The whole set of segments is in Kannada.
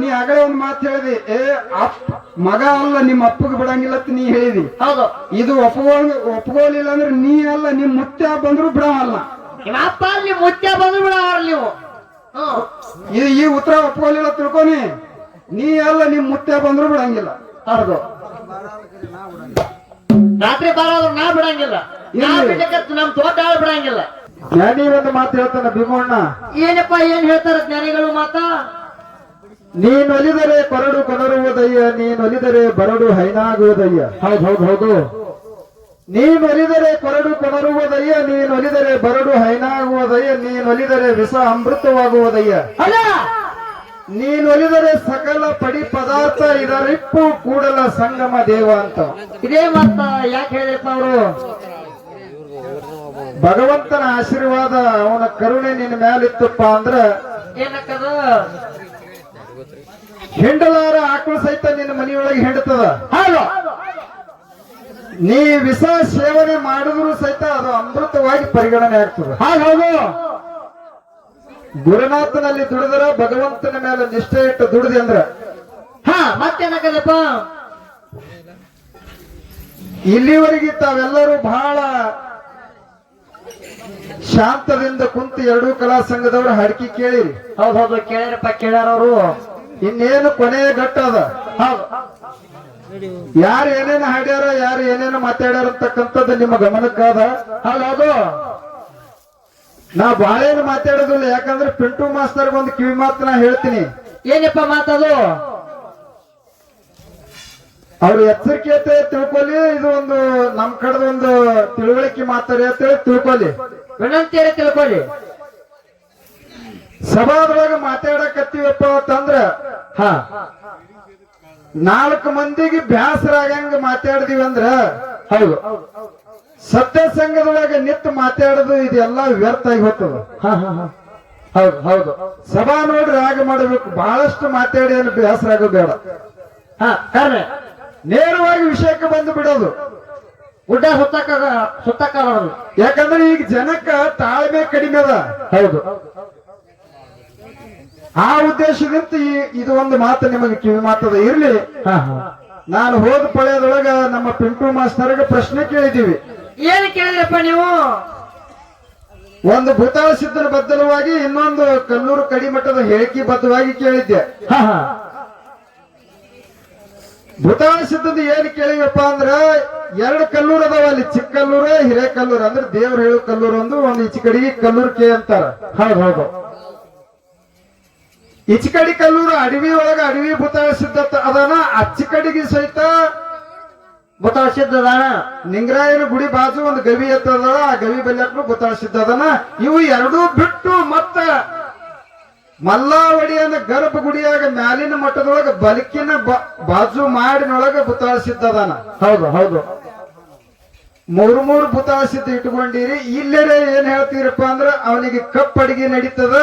ನೀ ಆಗಲೇ ಒಂದ್ ಮಾತು ಹೇಳಿದಿ. ಏ ಅಪ್ ಮಗ ಅಲ್ಲ ನಿಮ್ಮ ಅಪ್ಪಗೆ ಬಿಡಂಗಿಲ್ಲ ಅಂತ ನೀ ಹೇಳಿದಿ. ಹೌದು. ಇದು ಒಪ್ಕೋಲ್ ಒಪ್ಕೋಲಿಲ್ಲ ಅಂದ್ರೆ ನೀ ಅಲ್ಲ ನಿಮ್ ಮುತ್ಯ ಬಂದ್ರು ಬಿಡವಲ್ಲ ನಿಮ್ಮ ಅಪ್ಪ ಅಲ್ಲಿ ಮುತ್ಯ ಬಂದು ಬಿಡವ್ರ ನೀವು. ಇದು ಈ ಉತ್ತರ ಒಪ್ಕೋಲಿಲ್ಲ ತಿಳ್ಕೊನಿ. ನೀ ಅಲ್ಲ ನಿಮ್ ಮುತ್ಯ ಬಂದ್ರು ಬಿಡಂಗಿಲ್ಲ. ಹೌದು. ರಾತ್ರಿ ಬಾರಾದ್ರು ನಾ ಬಿಡಂಗಿಲ್ಲ. ನಮ್ ತೋಟ ಬಿಡಂಗಿಲ್ಲ. ಜ್ಞಾನಿ ಒಂದು ಮಾತು ಹೇಳ್ತಾರ ಭೀಮಣ್ಣ. ಏನಪ್ಪಾ ಏನ್ ಹೇಳ್ತಾರ ಜ್ಞಾನಿಗಳು ಮಾತಾ? ನೀನ್ ಒಲಿದರೆ ಕೊರಡು ಕೊನರುವುದಯ್ಯ ನೀನೊಲಿದರೆ ಬರಡು ಹೈನಾಗುವುದಯ್ಯ ಹೌದು ಹೌದು ಹೌದು. ನೀನೊಲಿದರೆ ಕೊರಡು ಕೊನರುವುದಯ್ಯ ನೀನೊಲಿದರೆ ಬರಡು ಹೈನಾಗುವುದಯ್ಯ ನೀನೊಲಿದರೆ ವಿಷ ಅಮೃತವಾಗುವುದಯ್ಯ ಅಲ್ಲ! ನೀನ್ ಒಲಿದರೆ ಸಕಲ ಪಡಿ ಪದಾರ್ಥ ಇದರಿಪ್ಪು ಕೂಡಲ ಸಂಗಮ ದೇವ ಅಂತ. ಇದೇ ಮತ್ತ ಯಾಕೆ ಹೇಳಿದ್ರಪ್ಪ ಅವರು? ಭಗವಂತನ ಆಶೀರ್ವಾದ ಅವನ ಕರುಣೆ ನಿನ್ನ ಮ್ಯಾಲಿತ್ತಪ್ಪ ಅಂದ್ರ ಏನಕ್ಕದ? ಹೆಂಡಲಾರ ಆಕಳು ಸಹಿತ ನಿನ್ನ ಮನೆಯೊಳಗೆ ಹೆಂಡತದ? ಹೌದು. ನೀ ವಿಷ ಸೇವನೆ ಮಾಡಿದ್ರು ಸಹಿತ ಅದು ಅಮೃತವಾಗಿ ಪರಿಗಣನೆ ಆಗ್ತದೆ. ಹೌದು ಗುರುನಾಥನಲ್ಲಿ ದುಡಿದ್ರ ಭಗವಂತನ ಮೇಲೆ ನಿಷ್ಠೆ ಇಟ್ಟು ದುಡಿದೆ ಅಂದ್ರ? ಹಾ ಮತ್ತೇನಕ್ಕದಪ್ಪ ಇಲ್ಲಿವರೆಗೆ ತಾವೆಲ್ಲರೂ ಬಹಳ ಶಾಂತದಿಂದ ಕುಂತು ಎರಡೂ ಕಲಾ ಸಂಘದವರು ಹಡಕಿ ಕೇಳಿರಿ. ಹೌದು ಹೌದು. ಕೇಳ್ಯಾರಪ್ಪ ಕೇಳ್ಯಾರ ಅವರು ಇನ್ನೇನು ಕೊನೆಯ ಘಟ್ಟ ಅದ? ಹೌದು. ಯಾರು ಏನೇನು ಹಾಡ್ಯಾರ ಯಾರು ಏನೇನು ಮಾತಾಡ್ಯಾರ ಅಂತಕ್ಕಂಥದ್ದು ನಿಮ್ಮ ಗಮನಕ್ಕಾದ ಅಲ್ಲ ಹೌದು ನಾ ಬಾಳೇನು ಮಾತಾಡೋದಿಲ್ಲ ಯಾಕಂದ್ರೆ ಪಿಂಟು ಮಾಸ್ತರ್ ಒಂದು ಕಿವಿ ಮಾತು ನಾ ಹೇಳ್ತೀನಿ. ಏನಪ್ಪ ಮಾತದು ಅವ್ರು ಎಚ್ಚರಿಕೆ ತಿಳ್ಕೊಲಿ ಇದು ಒಂದು ನಮ್ ಕಡೆದ ಒಂದು ತಿಳುವಳಿಕೆ ಮಾತಾಡಿ ಅಂತೇಳಿ ತಿಳ್ಕೊಲಿ. ವಿನಂತಿಯರೇ ತಿಳ್ಕೊಳ್ಳಿ ಸಭಾದೊಳಗ ಮಾತಾಡಕತ್ತೀವಪ್ಪ ಅಂತಂದ್ರ ಹ ನಾಲ್ಕು ಮಂದಿಗೆ ಬ್ಯಾಸರ ಆಗಂಗ ಮಾತಾಡಿದೀವಿ ಅಂದ್ರ ಹೌದು. ಸತ್ಯ ಸಂಘದೊಳಗ ನಿಂತು ಮಾತಾಡೋದು ಇದೆಲ್ಲ ವ್ಯರ್ಥ ಆಗಿ ಹೋಗ್ತದ ಹೌದು ಹೌದು. ಸಭಾ ನೋಡ್ರಿ ಆಗ ಮಾಡಬೇಕು. ಬಹಳಷ್ಟು ಮಾತಾಡಿ ಏನು ಬೇಸರ ಆಗೋದು ಬೇಡ. ಹಾ ನೇರವಾಗಿ ವಿಷಯಕ್ಕೆ ಬಂದು ಬಿಡೋದು. ಗುಡ್ಡ ಸುತ್ತಕ್ಕ ಸುತ್ತಕ್ಕ ಯಾಕಂದ್ರೆ ಈಗ ಜನಕ್ಕ ತಾಳ್ಮೆ ಕಡಿಮೆ ಅದ. ಹೌದು. ಆ ಉದ್ದೇಶದಿಂದ ಇದು ಒಂದು ಮಾತು ನಿಮಗೆ ಕಿವಿ ಮಾತದ ಇರ್ಲಿ. ಹಾ ಹಾ. ನಾನು ಹೋದ ಪಳೆಯದೊಳಗ ನಮ್ಮ ಪಿಂಟು ಮಾಸ್ತರ್ಗೆ ಪ್ರಶ್ನೆ ಕೇಳಿದೀವಿ ಏನು ಕೇಳಿದ್ರಪ್ಪ ನೀವು? ಒಂದು ಭೂತಾಳ ಸಿದ್ಧರ ಬದ್ದಲವಾಗಿ ಇನ್ನೊಂದು ಕಲ್ಲೂರು ಕಡಿಮಟ್ಟದ ಹೇಳಿಕೆ ಬದ್ಧವಾಗಿ ಕೇಳಿದ್ದೆ. ಹಾ ಹಾ. ಭೂತಾಳ ಸಿದ್ಧದ ಏನ್ ಕೇಳಿವಪ್ಪ ಅಂದ್ರ ಎರಡು ಕಲ್ಲೂರು ಅದಾವ ಅಲ್ಲಿ ಚಿಕ್ಕ ಕಲ್ಲೂರು ಹಿರೇಕಲ್ಲೂರು ಅಂದ್ರೆ ದೇವ್ರು ಹೇಳು ಕಲ್ಲೂರು ಒಂದು ಒಂದು ಈಚೆ ಕಡೆಗೆ ಕಲ್ಲೂರು ಕೆ ಅಂತಾರ. ಹೌದು ಹೌದು. ಈಚೆ ಕಡೆ ಕಲ್ಲೂರು ಅಡವಿ ಒಳಗ ಅಡವಿ ಭೂತಾಳ ಸಿದ್ಧ ಅದಾನ ಅಚ್ಚಿ ಕಡೆಗೆ ಸಹಿತ ಗೊತ್ತಾಗ ನಿಂಗ್ರಾಯನ ನಿಂಗರಾಯನ ಗುಡಿ ಬಾಜು ಒಂದು ಗವಿ ಎತ್ತದ ಆ ಗವಿ ಬಲ್ಯಾಕ್ನು ಭೂತಾಳ ಅದಾನ. ಇವು ಎರಡೂ ಬಿಟ್ಟು ಮತ್ತ ಮಲ್ಲಾವಡಿಯನ ಗರ್ಭ ಗುಡಿಯಾಗ ಮ್ಯಾಲಿನ ಮಟ್ಟದೊಳಗ ಬಲಕಿನ ಬಾಜು ಮಾಡಿನೊಳಗ ಭೂತಾಳ ಅದಾನ. ಹೌದು ಹೌದು. ಮೂರು ಮೂರು ಭೂತಾಳ ಸಿದ್ಧ ಇಟ್ಕೊಂಡಿರಿ ಇಲ್ಲರೇ ಏನ್ ಹೇಳ್ತೀರಪ್ಪ ಅಂದ್ರ ಅವನಿಗೆ ಕಪ್ಪಡಿಗೆ ನಡೀತದ.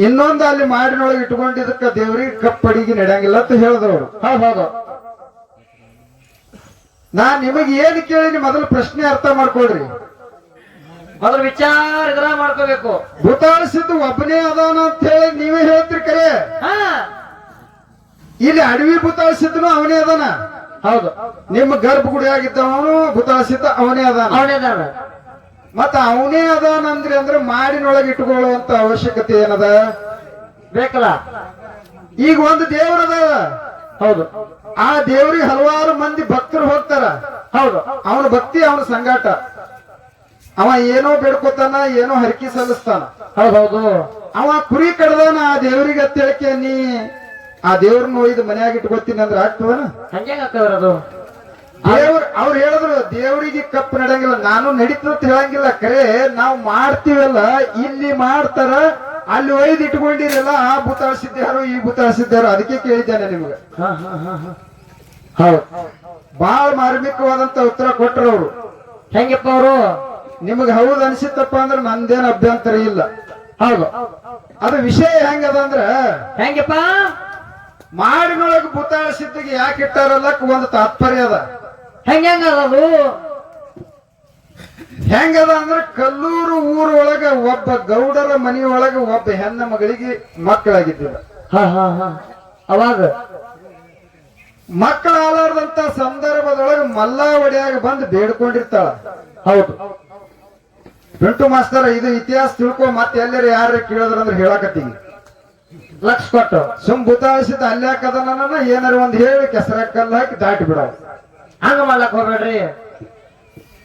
ಇನ್ನೊಂದು ಅಲ್ಲಿ ಮಾಡಿನೊಳಗೆ ಇಟ್ಕೊಂಡಿದ್ದಕ್ಕ ದೇವ್ರಿಗೆ ಕಪ್ಪಡಿಗೆ ನಡೆಯಂಗಿಲ್ಲ ಅಂತ ಹೇಳಿದವರು ಹೌದು ಹೌದು ನಾ ನಿಮಗೆ ಏನು ಕೇಳಿನಿ ಮೊದಲು ಪ್ರಶ್ನೆ ಅರ್ಥ ಮಾಡ್ಕೊಳ್ರಿ. ಮೊದಲು ವಿಚಾರ ಮಾಡ್ಕೋಬೇಕು. ಭೂತಾಳಿಸಿದ್ದು ಒಬ್ಬನೇ ಅದಾನ ಅಂತ ಹೇಳಿ ನೀವೇ ಹೇಳ್ತೀರಿ ಕರೆ? ಹಾ. ಇಲ್ಲಿ ಅಡವಿ ಭೂತಾಳಿಸಿದ್ನು ಅವನೇ ಅದಾನ? ಹೌದು. ನಿಮ್ಮ ಗರ್ಭಗುಡಿಯಾಗಿದ್ದವನು ಆಗಿದ್ದವನು ಭೂತಾಳಿಸಿದ್ದ ಅವನೇ ಅದಾನ? ಅವನೇದಾನ ಮತ್ತ ಅವನೇ ಅದಾನಂದ್ರಿ ಅಂದ್ರೆ ಮಾಡಿನೊಳಗೆ ಇಟ್ಕೊಳ್ಳುವಂತ ಅವಶ್ಯಕತೆ ಏನದ? ಬೇಕಲ್ಲ? ಈಗ ಒಂದು ದೇವರದ ಹೌದು. ಆ ದೇವ್ರಿಗೆ ಹಲವಾರು ಮಂದಿ ಭಕ್ತರು ಹೋಗ್ತಾರ. ಹೌದು. ಅವನ ಭಕ್ತಿ ಅವನ ಸಂಗಾಟ. ಅವ ಏನೋ ಬೇಡ್ಕೋತಾನ ಏನೋ ಹರಕಿ ಸಲ್ಲಿಸ್ತಾನ. ಹೌದು ಹೌದು ಅವ ಕುರಿ ಕಡ್ದಾನ ಆ ದೇವರಿಗೆ ಅತ್ತೇಳಿಕೆ ನೀ ಆ ದೇವ್ರನ್ನ ಒಯ್ದು ಮನ್ಯಾಗ ಇಟ್ಕೊತೀನಿ ಅಂದ್ರೆ ಆಗ್ತದನ? ಹಂಗೆ ಅದು ದೇವ್ರ ಅವ್ರು ಹೇಳಿದ್ರು ದೇವರಿಗೆ ಕಪ್ಪು ನಡಂಗಿಲ್ಲ ನಾನು ನಡೀತು ಅಂತ ಹೇಳಂಗಿಲ್ಲ ಕರೆ ನಾವು ಮಾಡ್ತೀವಲ್ಲ ಇಲ್ಲಿ ಮಾಡ್ತಾರ ಅಲ್ಲಿ ಒಯ್ದು ಇಟ್ಕೊಂಡಿರಲ್ಲ ಆ ಭೂತಾಳ ಸಿದ್ಧಾರು ಈ ಭೂತಾಳ ಸಿದ್ಧಾರು ಅದಕ್ಕೆ ಕೇಳಿದ್ದೇನೆ ನಿಮ್ಗೆ. ಹೌದು. ಬಹಳ ಮಾರ್ಮಿಕವಾದಂತ ಉತ್ತರ ಕೊಟ್ಟರು ಅವರು. ಹೆಂಗಪ್ಪ ಅವರು? ನಿಮಗೆ ಹೌದು ಅನ್ಸಿತ್ತಪ್ಪ ಅಂದ್ರೆ ನಂದೇನು ಅಭ್ಯಂತರ ಇಲ್ಲ. ಹೌದು. ಅದು ವಿಷಯ ಹೆಂಗದ ಅಂದ್ರೆ ಹೆಂಗಪ್ಪ? ಮಾಡಿನೊಳಗೆ ಭೂತಾಳ ಸಿದ್ಧಿಗೆ ಯಾಕೆ ಇಟ್ಟಾರಲ್ಲಕ್ ಒಂದು ತಾತ್ಪರ್ಯ ಅದ. ಹೆಂಗ ಅದು ಹೆಂಗದ ಅಂದ್ರ ಕಲ್ಲೂರು ಊರೊಳಗ ಒಬ್ಬ ಗೌಡರ ಮನೆಯೊಳಗ ಒಬ್ಬ ಹೆಣ್ಣ ಮಗಳಿಗೆ ಮಕ್ಕಳಾಗಿದ್ದಿಲ್ಲ ಹಾ ಹಾ ಹಾ. ಅವಾಗ? ಮಕ್ಕಳಾಲಾರದಂತ ಸಂದರ್ಭದೊಳಗ ಸಂದರ್ಭದೊಳಗೆ ಮಲ್ಲಾ ಒಡೆಯಾಗ ಬಂದು ಬೇಡ್ಕೊಂಡಿರ್ತಾಳ. ಹೌದು. ಪಿಂಟು ಮಾಸ್ತರ ಇದು ಇತಿಹಾಸ ತಿಳ್ಕೊ ಮತ್ತೆ ಎಲ್ಲರೂ ಯಾರು ಕೇಳಿದ್ರಂದ್ರೆ ಹೇಳಕತ್ತೀನಿ. ಲಕ್ಷ ಕೊಟ್ಟು. ಸುಮ್ ಬುತಾಳಿಸಿದ ಅಲ್ಯಾಕದನ ಏನಾರ ಒಂದು ಹೇಳಿ ಕೆಸರ ಕಲ್ಲು ಹಾಕಿ ದಾಟಿ ಬಿಡ ಹಂಗ ಮಾಡ್ಲಕ್ ಹೋಗ್ಬೇಡ್ರಿ.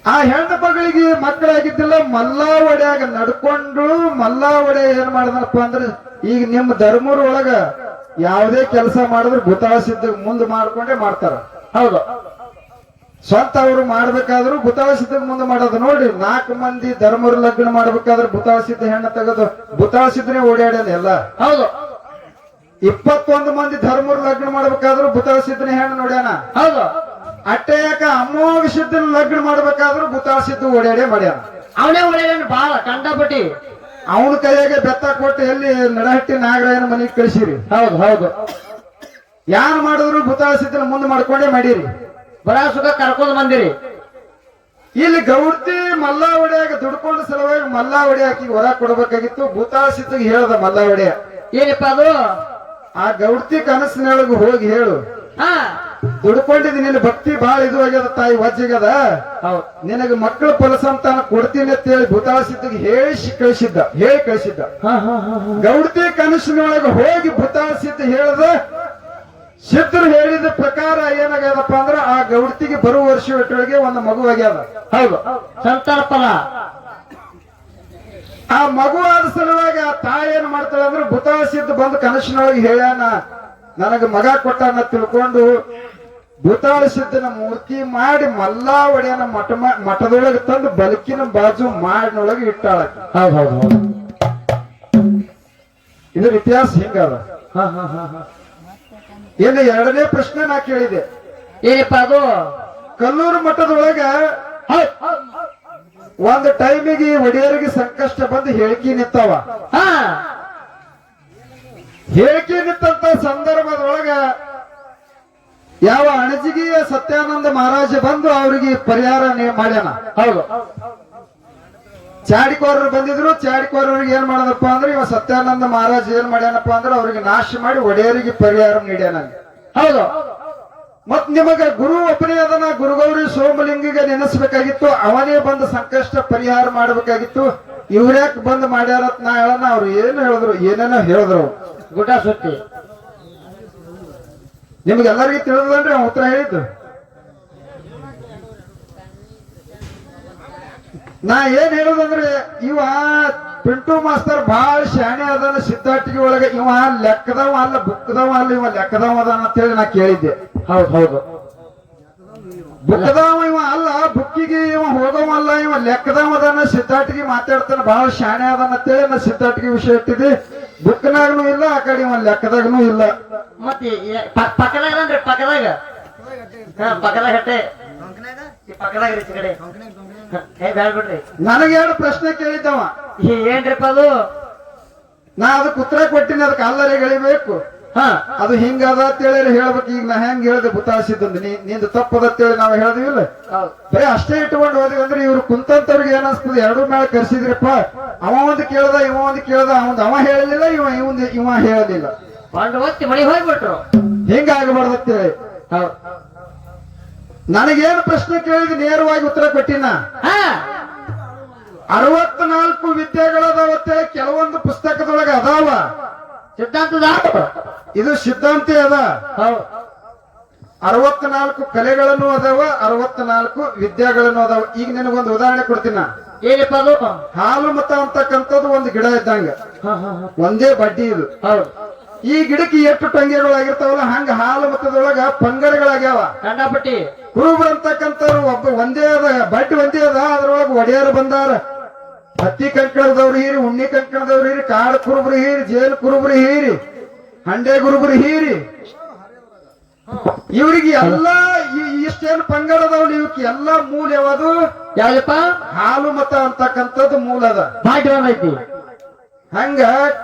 ಆ ಹೆಣ್ಣು ಮಗಳಿಗೆ ಮಕ್ಕಳಾಗಿದ್ದಿಲ್ಲ ಮಲ್ಲಾ ಒಡೆಯಾಗ ನಡ್ಕೊಂಡು ಮಲ್ಲಾ ಒಡೆ ಏನ್ ಮಾಡಿದನಪ್ಪ ಅಂದ್ರೆ ಈಗ ನಿಮ್ಮ ಧರ್ಮರ ಒಳಗ ಯಾವುದೇ ಕೆಲಸ ಮಾಡಿದ್ರು ಗುತಾಸಿದ್ದ ಮುಂದೆ ಮಾಡ್ಕೊಂಡೇ ಮಾಡ್ತಾರ. ಹೌದು. ಸ್ವಂತ ಅವರು ಮಾಡ್ಬೇಕಾದ್ರು ಭೂತಾಸಿದ್ದ ಮುಂದೆ ಮಾಡೋದು. ನೋಡಿ ನಾಲ್ಕು ಮಂದಿ ಧರ್ಮರು ಲಗ್ನ ಮಾಡ್ಬೇಕಾದ್ರೆ ಭೂತಾಸಿದ್ದ ಹೆಣ್ಣ ತೆಗೆದು ಭೂತಾಸಿದ್ರೆ ಓಡಾಡೋದು ಎಲ್ಲ. ಹೌದು. ಇಪ್ಪತ್ತೊಂದು ಮಂದಿ ಧರ್ಮರು ಲಗ್ನ ಮಾಡ್ಬೇಕಾದ್ರು ಬುತಾಳಿಸಿದ್ದನೆ ಹೆಣ್ಣು ನೋಡ್ಯಾನ. ಹೌದು. ಅಟ್ಟೆ ಯಾಕ ಅಮ್ಮೋಗ ಸಿದ್ದನ ಲಗ್ನ ಮಾಡ್ಬೇಕಾದ್ರು ಬುತಾಳಿಸಿದ್ದು ಓಡಾಡೇ ಮಾಡ್ಯಾನ. ಅವನೇ ಒಳ್ಳೆಯದೇನು ಬಾಳ ಕಂಡಪಟ್ಟಿ ಅವನ ಕೈಯಾಗೆ ಬೆತ್ತ ಕೊಟ್ಟು ಎಲ್ಲಿ ನಡಹಟ್ಟಿ ನಾಗರಾಯನ ಮನೆಗೆ ಕಳಿಸಿರಿ. ಹೌದು ಹೌದು. ಯಾರು ಮಾಡಿದ್ರು ಬುತಾಳಿಸಿದ್ದನ ಮುಂದೆ ಮಾಡ್ಕೊಂಡೇ ಮಾಡಿರಿ. ಬಡ ಸುಖ ಕರ್ಕೊಂಡು ಬಂದಿರಿ. ಇಲ್ಲಿ ಗೌಡ್ತಿ ಮಲ್ಲ ಒಡೆಯಾಗ ದುಡ್ಕೊಂಡ ಸಲುವಾಗಿ ಮಲ್ಲ ಒಡೆಯಾಕಿ ಹೊರ ಕೊಡ್ಬೇಕಾಗಿತ್ತು. ಬುತಾಳಿಸಿದ್ದಿಗೆ ಹೇಳ್ದ ಮಲ್ಲ ಒಡೆಯ ಏನಪ್ಪ ಅದು? ಆ ಗೌಡ್ತಿ ಕನಸಿನೊಳಗೆ ಹೋಗಿ ಹೇಳು. ಹಾ. ದುಡ್ಕೊಂಡಿದ್ ನಿನ್ನ ಭಕ್ತಿ ಬಾಳ ಇದು ಆಗ್ಯದ ತಾಯಿ ವಜ್ಜಿಗದ. ಹೌದು. ನಿನಗೆ ಮಕ್ಕಳ ಫಲಸಂತಾನ ಕೊಡ್ತೀನಿ ಅಂತ ಹೇಳಿ ಭೂತಾಳಿಸಿದ್ದಿಗೆ ಹೇಳಿ ಕಳಿಸಿದ್ದ. ಹೇಳಿ ಕಳಿಸಿದ್ದ. ಗೌಡತಿ ಕನಸಿನೊಳಗೆ ಹೋಗಿ ಭೂತಾಳಸಿದ್ದ ಹೇಳ್ದ. ಸಿದ್ಧರು ಹೇಳಿದ ಪ್ರಕಾರ ಏನಾಗ್ಯದಪ್ಪ ಅಂದ್ರ ಆ ಗೌಡತಿಗೆ ಬರುವ ವರ್ಷ ಒಟ್ಟೊಳಗೆ ಒಂದು ಮಗು ಆಗ್ಯದ ಹೌದು. ಸಂತಾನ ಫಲ. ಆ ಮಗು ಆದ ಸಲುವಾಗಿ ಆ ತಾಯಿ ಏನ್ ಮಾಡ್ತಾಳೆ ಅಂದ್ರೆ ಭೂತಾಳಿಸಿದ್ದು ಬಂದು ಕನಸಿನೊಳಗೆ ಹೇಳ್ಯಾನ. ನನಗೆ ಮಗ ಕೊಟ್ಟ ತಿಳ್ಕೊಂಡು ಭೂತಾಳಿಸಿದ್ದನ ಮೂರ್ತಿ ಮಾಡಿ ಮಲ್ಲಾ ಒಡೆಯನ ಮಠ ಮಠದೊಳಗೆ ತಂದು ಬಲಕಿನ ಬಾಜು ಮಾಡಿನೊಳಗೆ ಇಟ್ಟಾಳ. ಹೌದು ಹೌದು ಹೌದು. ಇದ್ರ ಇತಿಹಾಸ ಹಿಂಗದ ಹಾ ಹಾ ಹಾ ಹಾ. ಎರಡನೇ ಪ್ರಶ್ನೆ ನಾ ಕೇಳಿದೆ. ಏನಪ್ಪ ಅದು? ಕಲ್ಲೂರು ಮಠದೊಳಗ. ಒಂದು ಟೈಮಿಗೆ ಒಡೆಯರಿಗೆ ಸಂಕಷ್ಟ ಬಂದು ಹೇಳಿಕೆ ನಿಂತಾವ. ಹಾ. ಹೇಳಿಕೆ ನಿಂತಂತ ಸಂದರ್ಭದೊಳಗ ಯಾವ ಅಣಜಿಗೆಯ ಸತ್ಯಾನಂದ ಮಹಾರಾಜ ಬಂದು ಅವರಿಗೆ ಪರಿಹಾರ ಮಾಡ್ಯಾನ? ಹೌದು. ಚಾಡಿಕೋರರು ಬಂದಿದ್ರು, ಚಾಡಿಕೋರರಿಗೆ ಏನ್ ಮಾಡೋದಪ್ಪ ಅಂದ್ರೆ ಇವ ಸತ್ಯಾನಂದ ಮಹಾರಾಜ ಏನ್ ಮಾಡ್ಯಾನಪ್ಪ ಅಂದ್ರೆ ಅವ್ರಿಗೆ ನಾಶ ಮಾಡಿ ಒಡೆಯರಿಗೆ ಪರಿಹಾರ ನೀಡ್ಯಾನ ಹೌದು. ಮತ್ ನಿಮಗ ಗುರು ಒಬ್ಬನೇ ಅದನ್ನ ಗುರುಗೌರಿ ಸೋಮಲಿಂಗಿಗೆ ನೆನೆಸಬೇಕಾಗಿತ್ತು, ಅವನೇ ಬಂದು ಸಂಕಷ್ಟ ಪರಿಹಾರ ಮಾಡಬೇಕಾಗಿತ್ತು. ಇವ್ರ್ಯಾಕ್ ಬಂದ್ ಮಾಡ್ಯಾರತ್ ನಾ ಹೇಳನ ಅವ್ರು ಏನು ಹೇಳಿದ್ರು, ಏನೇನೋ ಹೇಳಿದ್ರು. ಗುಟಾ ಗುಡ್ಡ ಸುತ್ತಿ ನಿಮ್ಗೆಲ್ಲರಿಗೂ ತಿಳಿದ್ರಿ ಅವ್ನ ಉತ್ತರ ಹೇಳಿದ್ದು. ನಾ ಏನ್ ಹೇಳುದಂದ್ರೆ ಇವ ಪಿಂಟು ಮಾಸ್ತರ್ ಬಹಳ ಶಾಣೆ ಅದನ್ನ ಸಿದ್ಧಾಟಿಗೆ ಒಳಗೆ. ಇವ ಲೆಕ್ಕದವ ಅಲ್ಲ ಬುಕ್ಕದವ ಅಲ್ಲ ಇವ ಲೆಕ್ಕದವ ಅದಾನ ಅಂತ ಹೇಳಿ ನಾ ಕೇಳಿದ್ದೆ. ಹೌದು ಹೌದು. ಬುಕ್ಕದವ ಇವ ಅಲ್ಲ ಬುಕ್ಕಿಗೆ ಇವ ಹೋಗವ ಅಲ್ಲ ಇವ ಲೆಕ್ಕದವ ಅದಾನ ಸಿದ್ಧಾಟಿಗೆ ಮಾತಾಡ್ತಾನ ಬಹಳ ಶಾಣೆ ಅದಾನ ಅಂತೇಳಿ ನಾ ಸಿದ್ಧಾಟಿಗೆ ವಿಷಯ ಇಟ್ಟಿದ್ದೆ. ಬುಕ್ನಾಗನು ಇಲ್ಲ ಆ ಕಡೆ ಇವ ಲೆಕ್ಕದಾಗನು ಇಲ್ಲ. ಮತ್ತೆ ಪಕ್ಕದಾಗ ಅಂದ್ರೆ ಪಕ್ಕದಾಗ. ಹಾ ಪಕ್ಕದಾಗ ಹಟ್ಟೆ ಈ ಪಕ್ಕದಾಗ ಇರಿ ಈ ಕಡೆ ಹ, ಏ ಬ್ಯಾಡ ಬಿಡ್ರಿ. ನನಗೆ ಎರಡು ಪ್ರಶ್ನೆ ಕೇಳಿದ್ದವ. ಈ ಏನ್ರಿಪ್ಪ ಅದು? ನಾ ಅದಕ್ಕೆ ಉತ್ತರ ಕೊಟ್ಟಿನ ಅದಕ್ಕೆ ಅಲ್ಲರೇ ಗಳಿಬೇಕು ಹಾ. ಅದು ಹಿಂಗದ ಅಂತೇಳಿ ಹೇಳ್ಬೇಕು. ಈಗ ನಾ ಹೆಂಗ್ ಹೇಳ್ದೆ ಬುತಾಸಿದ್ದಂದು ನೀ ನಿಂದು ತಪ್ಪದ ಅಂತೇಳಿ ನಾವು ಹೇಳಿದ್ವಿ ಹೌದು. ಬರೀ ಅಷ್ಟೇ ಇಟ್ಕೊಂಡು ಹೋದ್ವಿ ಅಂದ್ರೆ ಇವ್ರು ಕುಂತಂತವ್ರಿಗೆ ಏನ್ ಅನ್ಸ್ತದೆ? ಎರಡು ಮೇಳ ಕರ್ಸಿದ್ರಪ್ಪ. ಅವ ಒಂದು ಕೇಳ್ದ ಇವ ಒಂದು ಕೇಳ್ದ. ಅವಂದ್ ಅವ ಹೇಳಲಿಲ್ಲ ಇವ ಇವಂದ್ ಇವ ಹೇಳಲಿಲ್ಲ. ಒಂದು ಮಳಿ ಹೋಗ್ಬಿಟ್ರು. ಹಿಂಗ ಆಗಬಾರ್ದು ಅಂತೇಳಿ ಹೌದು ನನಗೇನು ಪ್ರಶ್ನೆ ಕೇಳಿದ ನೇರವಾಗಿ ಉತ್ತರ ಕೊಟ್ಟಿನ? ಹಾ. ಅರವತ್ನಾಲ್ಕು ವಿದ್ಯೆಗಳದಾವ ಅಂತೇಳಿ ಕೆಲವೊಂದು ಪುಸ್ತಕದೊಳಗೆ ಅದಾವ. ಸಿದ್ಧಾಂತದ ಇದು ಸಿದ್ಧಾಂತ ಅದ. ಅರವತ್ನಾಲ್ಕು ಕಲೆಗಳನ್ನು ಅದಾವ ಅರವತ್ನಾಲ್ಕು ವಿದ್ಯೆಗಳನ್ನು ಅದಾವ. ಈಗ ನಿನಗೊಂದು ಉದಾಹರಣೆ ಕೊಡ್ತೀನ? ನಾ. ಏನಪ್ಪ ಅದು? ಹಾಲು ಮತ ಅಂತಕ್ಕಂಥದ್ದು ಒಂದು ಗಿಡ ಇದ್ದಂಗ. ಒಂದೇ ಬಡ್ಡಿ ಇದು. ಹೌದು ಈ ಗಿಡಕ್ಕೆ ಎಷ್ಟು ಟಂಗೆಗಳಾಗಿರ್ತಾವಲ್ಲ ಹಂಗ ಹಾಲು ಮತದೊಳಗ ಪಂಗಡಗಳಾಗ್ಯಾವ. ಕಂಡಾಪಟ್ಟಿ ಕುರುಬರು ಅಂತಕ್ಕಂಥವ್ರು ಒಬ್ಬ ಒಂದೇ ಅದ ಬಟ್ಟಿ ಒಂದೇ ಅದ ಅದ್ರೊಳಗ ಒಡೆಯರು ಬಂದಾರ. ಹತ್ತಿ ಕಂಕಣದವ್ರು ಹೀರಿ ಉಣ್ಣಿ ಕಂಕಣದವ್ರು ಹೀರಿ ಕಾಡು ಕುರುಬರು ಹೀರಿ ಜೇನು ಕುರುಬರು ಹೀರಿ ಹಂಡೆ ಕುರುಬರು ಹೀರಿ. ಇವ್ರಿಗೆ ಎಲ್ಲಾ ಈ- ಇಷ್ಟೇನು ಪಂಗಡದವ್ರು ಇವಕ್ಕೆ ಎಲ್ಲಾ ಮೂಲ ಯಾವುದು? ಯಾವ್ದಪ್ಪ? ಹಾಲು ಮತ ಅಂತಕ್ಕಂಥದ್ದು ಮೂಲ ಅದ. ಹಂಗ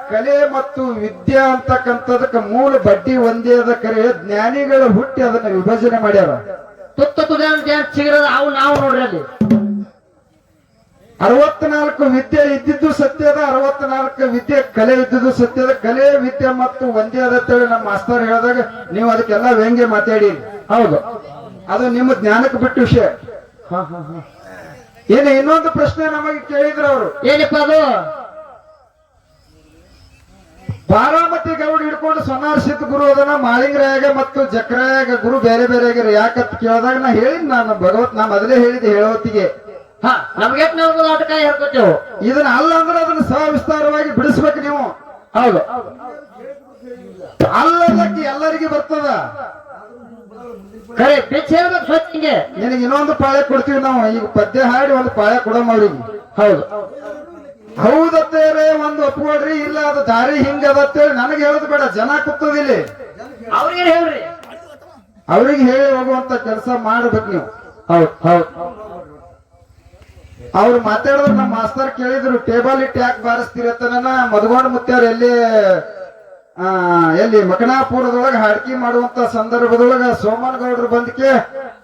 ಕಲೆ ಮತ್ತು ವಿದ್ಯಾ ಅಂತಕ್ಕಂಥದಕ್ಕೆ ಮೂಲ ಬಡ್ಡಿ ಒಂದೇ ಅದ ಕರೆ ಜ್ಞಾನಿಗಳ ಹುಟ್ಟಿ ಅದನ್ನ ವಿಭಜನೆ ಮಾಡ್ಯಾರ. ತುತ್ತ ತುದ ಚಿಗರದ ಅವು ನಾವು ನೋಡ್ರಿ ಅಲ್ಲಿ ಅರವತ್ನಾಲ್ಕು ವಿದ್ಯೆ ಇದ್ದಿದ್ದು ಸತ್ಯದ ಅರವತ್ನಾಲ್ಕು ವಿದ್ಯೆ ಕಲೆ ಇದ್ದಿದ್ದು ಸತ್ಯದ ಕಲೆ ವಿದ್ಯೆ ಮತ್ತು ಒಂದೇ ಅದ ಅಂತೇಳಿ ನಮ್ಮ ಮಾಸ್ತರ್ ಹೇಳಿದಾಗ ನೀವು ಅದಕ್ಕೆಲ್ಲ ವ್ಯಂಗ್ಯ ಮಾತಾಡಿ. ಹೌದು. ಅದು ನಿಮ್ಮ ಜ್ಞಾನಕ್ಕೆ ಬಿಟ್ಟು ವಿಷಯ. ಏನು ಇನ್ನೊಂದು ಪ್ರಶ್ನೆ ನಮಗೆ ಕೇಳಿದ್ರು ಅವರು. ಏನಪ್ಪ ಅದು? ಬಾರಾಮತಿ ಗೌಡ ಹಿಡ್ಕೊಂಡು ಸೊನ್ನಾರ್ಸಿದ ಗುರು ಅದನ್ನ ಮಾಳಿಂಗರಾಯಾಗ ಮತ್ತು ಜಕ್ರಾಯಾಗ ಗುರು ಬೇರೆ ಬೇರೆ ಆಗ್ಯಾರ ಯಾಕಂತ ಕೇಳಿದಾಗ ನಾ ಹೇಳಿದ್ ನಾನು ಭಗವತ್ ನಾ ಮೊದಲೇ ಹೇಳಿದ್ದೆ ಹೇಳೋತ್ತಿಗೆ. ಹಾ ನಮ್ಗೆ ನಾವು ನಾಟಕ ಹೇಳ್ಕೊತೇವು ಇದನ್ನ ಅಲ್ಲ ಅಂದ್ರೆ ಅದನ್ನ ಸವಿಸ್ತಾರವಾಗಿ ಬಿಡಿಸ್ಬೇಕು ನೀವು. ಹೌದು. ಅಲ್ಲದಕ್ಕೆ ಎಲ್ಲರಿಗೆ ಬರ್ತದ. ಹೇಳ್ಬೇಕು ಹಿಂಗೆ ನಿನಗೆ ಇನ್ನೊಂದು ಪಾಳೆ ಕೊಡ್ತೀವಿ ನಾವು ಈಗ ಪದ್ಯ ಹಾಡಿ ಒಂದು ಪಾಳೆ ಕೊಡಮ್ಮ ಅವ್ರಿಗೆ. ಹೌದು. ಹೌದತ್ತೇರೆ ಒಂದು ಒಪ್ಕೊಳ್ರಿ ಇಲ್ಲ ಅದು ದಾರಿ ಹಿಂಗ ಹಿಂಗದತ್ತೇಳಿ ನನಗೆ ಹೇಳೋದು ಬೇಡ ಜನ ಕೂತದಿಲ್ಲಿ ಅವ್ರಿಗೆ ಹೇಳ್ರಿ. ಅವ್ರಿಗೆ ಹೇಳಿ ಹೋಗುವಂತ ಕೆಲಸ ಮಾಡ್ಬೇಕು ನೀವು. ಹೌದು ಹೌದು. ಅವ್ರು ಮಾತಾಡಿದ್ರು ನಮ್ಮ ಮಾಸ್ತರ್ ಕೇಳಿದ್ರು ಟೇಬಲ್ ಇಟ್ಟು ಯಾಕೆ ಬಾರಿಸ್ತೀರ? ಅಂತ ನನ್ನ ಮಧುಗೊಂಡ ಮುತ್ಯಾರ ಎಲ್ಲಿ ಆ ಎಲ್ಲಿ ಮಕನಾಪುರದೊಳಗ ಹಾಡ್ಕಿ ಮಾಡುವಂತ ಸಂದರ್ಭದೊಳಗ ಸೋಮನ್ ಗೌಡ್ರು ಬಂದಕ್ಕೆ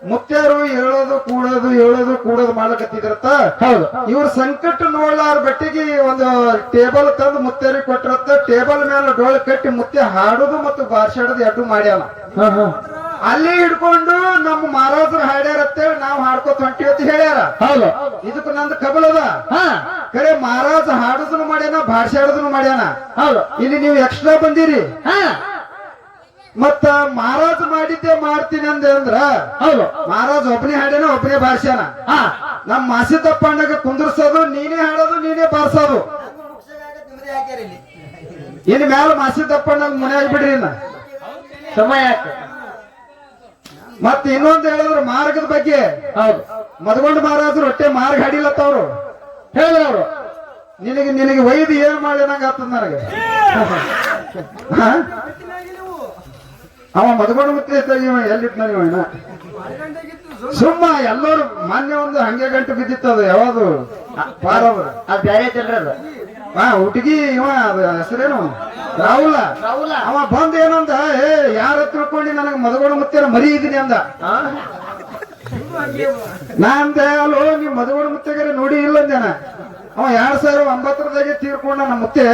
ಮುತ್ಯಾರು ಹೇಳೋದು ಕೂಡೋದು ಹೇಳೋದು ಕೂಡೋದು ಮಾಡ್ಲಕತ್ತಿದ್ರತ್ತ? ಹೌದು. ಇವ್ರ ಸಂಕಟ ನೋಡ್ಲಾರ ಬಟ್ಟಿಗೆ ಒಂದು ಟೇಬಲ್ ತಂದು ಮುತ್ತೇರಿ ಕೊಟ್ಟಿರತ್ತ ಟೇಬಲ್ ಮೇಲೆ ಡೋಳ್ ಕಟ್ಟಿ ಮುತ್ತೆ ಹಾಡೋದು ಮತ್ತು ಬಾರ್ಸಾಡೋದು ಎರಡು ಮಾಡ್ಯಾನ. ಅಲ್ಲಿ ಹಿಡ್ಕೊಂಡು ನಮ್ಮ ಮಹಾರಾಜರು ಹಾಡ್ಯಾರತ್ತೇಳಿ ನಾವು ಹಾಡ್ಕೋತ ಹೊಂಟಿವಿ ಅಂತ ಹೇಳ್ಯಾರ. ಹೌದು. ಇದಕ್ಕೆ ನಂದು ಕಬಲದ ಹಾ. ಕರೆ ಮಹಾರಾಜ ಹಾಡುದನು ಮಾಡ್ಯಾನ ಭಾಷೆ ಹಾಡುದನ್ನು ಮಾಡ್ಯಾನ. ಹೌದು. ಇಲ್ಲಿ ನೀವು ಎಕ್ಸ್ಟ್ರಾ ಬಂದಿರಿ. ಹಾ. ಮತ್ತ ಮಹಾರಾಜ ಮಾಡಿದ್ದೆ ಮಾಡ್ತೀನಿ ಅಂದೆ ಅಂದ್ರ ಹೌದು. ಮಹಾರಾಜ್ ಒಬ್ಬನೇ ಹಾಡ್ಯಾನ ಒಬ್ಬನೇ ಭಾಷ್ಯಾನ ಹಾ. ನಮ್ ಮಾಸಿದಪ್ಪ ಅಣ್ಣಗ ಕುಂದ್ರಸೋದು ನೀನೇ ಹಾಡೋದು ನೀನೇ ಬಾರ್ಸೋದು. ಇನ್ ಮ್ಯಾಲ ಮಾಸಿದಪ್ಪ ಅಣ್ಣಗ ಮುನ್ಯಾಗ ಬಿಡ್ರಿ ಇನ್ನ. ಸಮಯ ಯಾಕೆ ಇನ್ನೊಂದು ಹೇಳಿದ್ರು ಮಾರ್ಗದ ಬಗ್ಗೆ. ಹೌದು. ಮದಗೊಂಡ ಮಹಾರಾಜರು ಹೊಟ್ಟೆ ಮಾರ್ಗ ಹಾಡಿಲತ್ತವ್ರು ಹೇಳಿದ್ರು ಅವರು. ನಿನಗೆ ನಿನಗೆ ವೈದ್ಯ ಏನ್ ಮಾಡ್ಲಿ ಆಗ್ತದ ನನಗೆ. ಹಾ? ಅವ ಮದಗೊಂಡ ಮುತ್ತೆ ಎಲ್ಲಿ ನೀವು ಇನ್ನ? ಸುಮ್ಮ ಎಲ್ಲರೂ ಮಾನ್ಯ ಒಂದು ಹಂಗೆ ಗಂಟು ಬಿದ್ದಿತ್ತದು ಯಾವುದು? ಪಾರವ್ರು ಅದು ಬೇರೆ ಅದು. ಹಾ ಹುಡುಗಿ ಇವ ಹೆಸರೇನು? ರಾಹುಲ. ರಾಹುಲ. ಅವ ಬಂದ ಏನಂದ ಏ ಯಾರ ತಿಳ್ಕೊಂಡು ನನಗೆ ಮದಗೋಣ ಮುತ್ತೆರ ಮರಿ ಇದೀನಿ ಅಂದ. ನಾ ಅಂದೆ ಅಲ್ಲೋ ನೀವ್ ಮದಗೋಣ ಮುತ್ತೆಗರೆ ನೋಡಿ ಇಲ್ಲ ಅಂದೇನ ಅವ ಎರಡ್ ಸಾವಿರ ಒಂಬತ್ತರದಾಗೆ ತೀರ್ಕೊಂಡ ನಮ್ಮ ಮುತ್ತೆ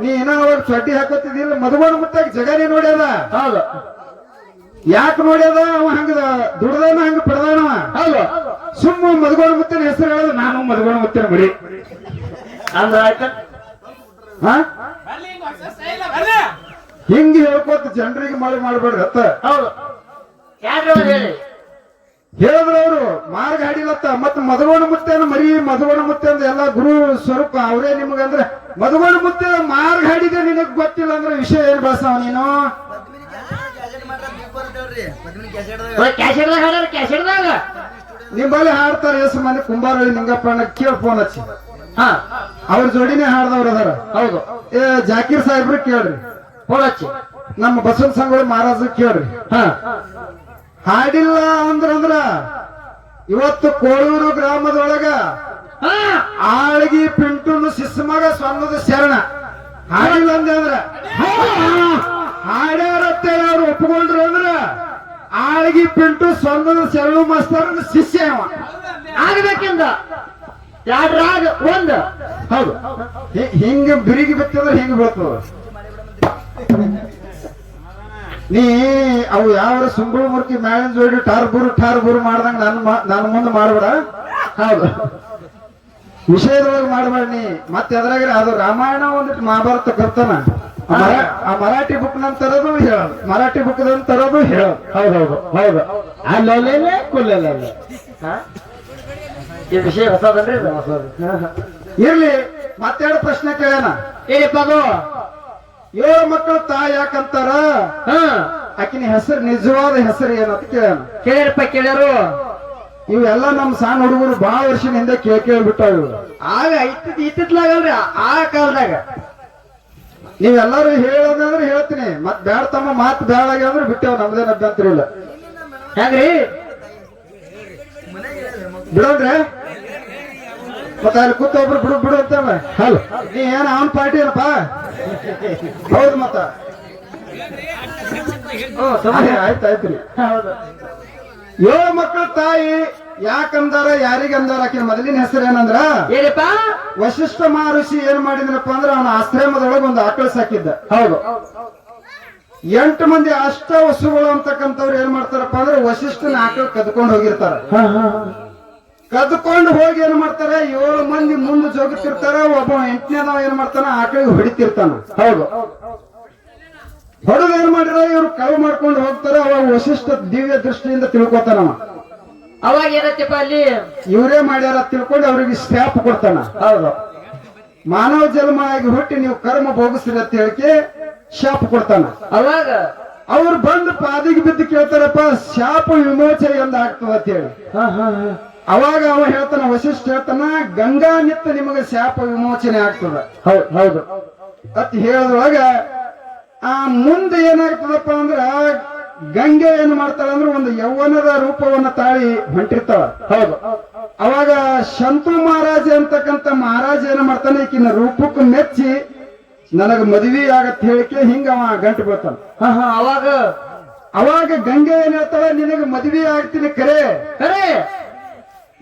ನೀ ಏನೋ ಅವಾಗ ಚಡ್ಡಿ ಹಾಕೋತಿದ್ದಿಲ್ಲ ಮದಗೋಣ ಮುತ್ತಾಗ ಜಗನೇ ನೋಡ್ಯದ. ಹೌದು. ಯಾಕೆ ನೋಡ್ಯದ? ಅವ ಹಂಗ ದುಡ್ದಾನ ಹಂಗ ಪಡ್ದಾನವ. ಹೌದು. ಸುಮ್ಮ ಮದಗೋಣ ಮುತ್ತಿನ ಹೆಸರು ಹೇಳೋದು ನಾನು ಮದಗೋಣ ಮುತ್ತಿನ ಮರಿ. ಅಂದ್ರ ಆಯ್ತ ಹಾ? ಹಿಂಗ ಹೇಳ್ಕೊತ ಜನರಿಗೆ ಮಳೆ ಮಾಡ್ಬೇಡ್ರಿ ಅತ್ತ. ಹೌದು. ಹೇಳಿ? ಹೇಳಿದ್ರು ಅವರು ಮಾರ್ಗ ಹಾಡಿಲತ್ತ ಮತ್ತ ಮುತ್ತೆ ಮುತ್ತೇನ ಮರಿ ಮಧುವಣ ಮುತ್ತೆ ಅಂದ್ರೆ ಎಲ್ಲ ಗುರು ಸ್ವರೂಪ ಅವರೇ ನಿಮಗಂದ್ರೆ ಮಧುವಣ ಮುತ್ತೆ ಮಾರ್ಗ ಹಾಡಿದೆ ನಿನಗ್ ಗೊತ್ತಿಲ್ಲ ಅಂದ್ರೆ ವಿಷಯ ಏನ್ ಬಳಸವ ನೀನು? ನಿಮ್ಮಲ್ಲಿ ಹಾಡ್ತಾರೆ ಎಸ್ ಮನೆ ಕುಂಬಾರ ನಿಂಗಪ್ಪಣ್ಣ ಕೇಳ್ ಫೋನ್ ಹಚ್ಚಿ. ಹಾ. ಅವ್ರ ಜೋಡಿನೇ ಹಾಡ್ದವ್ರ ಅದಾರ. ಹೌದು. ಏ ಜಾಕೀರ್ ಸಾಹೇಬ್ರು ಕೇಳ್ರಿ. ಹೊಳಚ್ಚಿ ನಮ್ಮ ಬಸವನ ಸಂಗೊಳ್ಳಿ ಮಹಾರಾಜ ಕೇಳ್ರಿ. ಹಾ. ಹಾಡಿಲ್ಲ ಅಂದ್ರಂದ್ರ ಇವತ್ತು ಕೋಳೂರು ಗ್ರಾಮದೊಳಗ ಹಾ. ಆಳ್ಗಿ ಪಿಂಟುನು ಸಿಸ್ಮಗ ಸ್ವಂದದ ಶರಣ. ಹಾಡಿಲ್ಲ ಅಂದೆ ಅಂದ್ರ. ಹಾಡ್ಯಾರತ್ತೆ ಅವ್ರು ಒಪ್ಕೊಂಡ್ರು ಅಂದ್ರ ಆಳ್ಗಿ ಪಿಂಟು ಸ್ವಂದದ ಶರಣು ಮಾಸ್ತರ್ ಶಿಷ್ಯ ಆಗ್ಬೇಕಿಂದ. ಎರಡು ರಾಗ ಒಂದು. ಹೌದು. ಹಿಂಗ ಬಿರಿಗಿ ಬಿತ್ತಂದ್ರೆ ಹಿಂಗ ಬೀಳ್ತದ ನೀ ಅವು ಯಾವ ಸುಂಬಳ ಮೂರ್ತಿ ಮ್ಯಾಲಿನ ಜೋಡಿ ಟಾರ್ ಬುರು ಟಾರ್ ಬುರು ಮಾಡ್ದಂಗ ನನ್ ನನ್ ಮುಂದೆ ಮಾಡ್ಬೇಡ? ಹೌದು. ವಿಷಯದೊಳಗೆ ಮಾಡಬೇಡ ನೀ. ಮತ್ತೆ ಎದ್ರಾಗ ಅದು ರಾಮಾಯಣ ಒಂದಿಟ್ಟು ಮಹಾಭಾರತ ಕರ್ತಾನ. ಆ ಮರಾ- ಆ ಮರಾಠಿ ಬುಕ್ ನನ್ ತರೋದು ಹೇಳೋದು ಮರಾಠಿ ಬುಕ್ ತರೋದು ಹೇಳೋದು ಹೌದೌದು ಹೌದು ಅಲ್ಲೇ ಕೊಲ್ಲಲ್ಲ? ಈ ವಿಷಯ ಹೊಸದನ್ರಿ ಇದು? ಇರ್ಲಿ ಮತ್ತೆರಡು ಪ್ರಶ್ನೆ ಕೇಳೋಣ. ಏನಪ್ಪ ಅದು ಏಳು ಮಕ್ಕಳು ತಾಯಿ ಯಾಕಂತಾರ ಹಾ. ಆಕಿನ ಹೆಸರು ನಿಜವಾದ ಹೆಸರು ಏನಂತ ಕೇಳೋಣ. ಕೇಳಿಪ್ಪ ಕೇಳ್ಯಾರು. ಇವೆಲ್ಲ ನಮ್ ಸಣ್ಣ ಹುಡುಗರು ಬಹಳ ವರ್ಷದ ಹಿಂದೆ ಕೇಳ್ ಕೇಳ್ಬಿಟ್ಟಾವ. ಆಗ ಇತ್ತಿದ್ ಇತ್ತಿತ್ಲಾಗಲ್ರಿ ಆ ಕಾಲದಾಗ. ನೀವೆಲ್ಲರೂ ಹೇಳೋದಂದ್ರೆ ಹೇಳ್ತೀನಿ. ಮತ್ ಬೇಡ ತಮ್ಮ ಮಾತ್ ಬ್ಯಾಡಾಗಿ ಅಂದ್ರೆ ಬಿಟ್ಟೇವ್ ನಮ್ದೇನ ಅಭ್ಯಂತರ ಇಲ್ಲ. ಹೆಂಗ್ರಿ ಬಿಡೋಣ್ರೆ? ಮತ್ತ ಅಲ್ಲಿ ಕೂತ ಒಬ್ರು ಬಿಡು ಬಿಡು ಅಂತೇಳ ಹೌದು. ನೀ ಏನ ಅವನ್ ಪಾರ್ಟಿ ಏನಪ್ಪ? ಹೌದು ಮತ್ತ. ಆಯ್ತು ಆಯ್ತು ಹೌದು. ಏಳು ಮಕ್ಕಳ ತಾಯಿ ಯಾಕಂದಾರ ಯಾರಿಗಂದಾರ ಆಕಿನ ಮೊದಲಿನ ಹೆಸರು ಏನಂದ್ರ? ಏನಪ್ಪ? ವಶಿಷ್ಠ ಮಹರ್ಷಿ ಏನ್ ಮಾಡಿದ್ರಪ್ಪ ಅಂದ್ರ ಅವನ ಆಶ್ರಮದೊಳಗೆ ಒಂದು ಆಕಳ ಸಾಕಿದ್ದ. ಹೌದು. ಎಂಟು ಮಂದಿ ಅಷ್ಟ ವಸುಗಳು ಅಂತಕ್ಕಂಥವ್ರು ಏನ್ ಮಾಡ್ತಾರಪ್ಪ ಅಂದ್ರೆ ವಶಿಷ್ಠನ ಆಕಳ ಕದ್ಕೊಂಡು ಹೋಗಿರ್ತಾರ. ಕದ್ಕೊಂಡು ಹೋಗಿ ಏನ್ ಮಾಡ್ತಾರ? ಏಳು ಮಂದಿ ಮುಂದೆ ಜೋಗುತ್ತಿರ್ತಾರ ಒಬ್ಬ ಎಂಟನೇದವ ಏನ್ ಮಾಡ್ತಾನ ಆಕಳಿಗೆ ಹೊಡಿತಿರ್ತಾನ. ಹೌದು. ಹೊಡೆದು ಏನ್ ಮಾಡಿರ ಇವ್ರು ಕಳು ಮಾಡ್ಕೊಂಡು ಹೋಗ್ತಾರ ಅವಾಗ ವಶಿಷ್ಠ ದಿವ್ಯ ದೃಷ್ಟಿಯಿಂದ ತಿಳ್ಕೊತಾನವ ಅವಾಗ ಏನತ್ತಪ್ಪ ಅಲ್ಲಿ? ಇವರೇ ಮಾಡ್ಯಾರ ತಿಳ್ಕೊಂಡು ಅವ್ರಿಗೆ ಸ್ಟ್ಯಾಪ್ ಕೊಡ್ತಾನ. ಹೌದು. ಮಾನವ ಜನ್ಮ ಆಗಿ ಹುಟ್ಟಿ ನೀವು ಕರ್ಮ ಭೋಗಿಸ್ರಿ ಅಂತ ಹೇಳಿ ಶಾಪ್ ಕೊಡ್ತಾನ. ಅವಾಗ? ಅವ್ರು ಬಂದು ಪಾದಿಗೆ ಬಿದ್ದು ಕೇಳ್ತಾರಪ್ಪ ಶಾಪ ವಿಮೋಚನೆ ಎಂದ ಆಗ್ತದ ಅಂತ ಹೇಳಿ. ಅವಾಗ ಅವ ಹೇಳ್ತಾನ ವಶಿಷ್ಠ ಹೇಳ್ತಾನ ಗಂಗಾ ನಿತ್ತ ನಿಮಗೆ ಶಾಪ ವಿಮೋಚನೆ ಆಗ್ತದ. ಹೌದು ಹೌದು. ಅತ್ ಹೇಳದ್ರೊಳಗ ಆ ಮುಂದೆ ಏನಾಗ್ತದಪ್ಪ ಅಂದ್ರ ಗಂಗೆ ಏನ್ ಮಾಡ್ತಾಳ ಅಂದ್ರೆ ಒಂದು ಯೌವನದ ರೂಪವನ್ನ ತಾಳಿ ಹೊಂಟಿರ್ತಾಳ. ಹೌದು. ಅವಾಗ ಶಂತು ಮಹಾರಾಜ ಅಂತಕ್ಕಂತ ಮಹಾರಾಜ ಏನ್ ಮಾಡ್ತಾನೆ ಈಕಿನ ರೂಪಕ್ಕೆ ಮೆಚ್ಚಿ ನನಗ ಮದುವೆ ಆಗತ್ ಹೇಳಿಕೆ ಹಿಂಗ ಅವ ಗಂಟು ಹಾ ಅವಾಗ? ಅವಾಗ ಗಂಗೆ ಏನ್ ಹೇಳ್ತಾಳ ನಿನಗ ಮದುವೆ ಆಗ್ತೀನಿ ಕರೆ. ಕರೆ.